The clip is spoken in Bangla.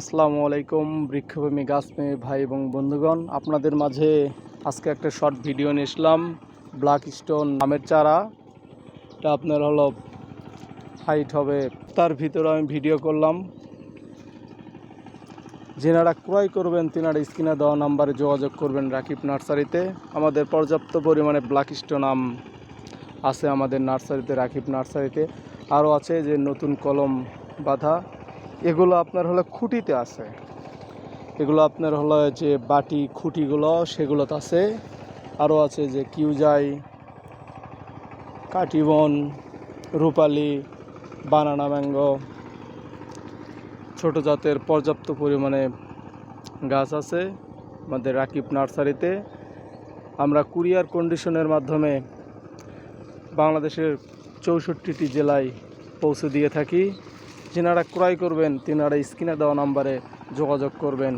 আসসালামু আলাইকুম বৃক্ষপ্রেমী গাছপ্রেমী ভাই এবং বন্ধুগণ। আপনাদের মাঝে আজকে একটা শর্ট ভিডিও নিয়ে এসলাম। ব্ল্যাক স্টোন নামের চারা। এটা আপনার হলো হাইট হবে, তার ভিতরে আমি ভিডিও করলাম। যেনারা ক্রয় করবেন, তেনারা স্ক্রিনে দেওয়া নাম্বারে যোগাযোগ করবেন রাকিব নার্সারিতে। আমাদের পর্যাপ্ত পরিমাণে ব্ল্যাক স্টোন আম আছে আমাদের নার্সারিতে, রাকিব নার্সারিতে। আরও আছে যে নতুন কলম বাঁধা। এগুলো আপনার হলো খুঁটিতে আছে। এগুলো আপনার হলো যে বাটি খুঁটিগুলো, সেগুলোতে আছে। আরও আছে যে কিউজাই, কাটিবন, রূপালি, বানানা ম্যাঙ্গো, ছোটো জাতের পর্যাপ্ত পরিমাণে গাছ আছে আমাদের রাকিব নার্সারিতে। আমরা কুরিয়ার কন্ডিশনের মাধ্যমে বাংলাদেশের চৌষট্টিটি জেলায় পৌঁছে দিয়ে থাকি। যেনারা ক্রয় করবেন তিনারা স্ক্রিনে দেওয়া নাম্বারে যোগাযোগ করবেন।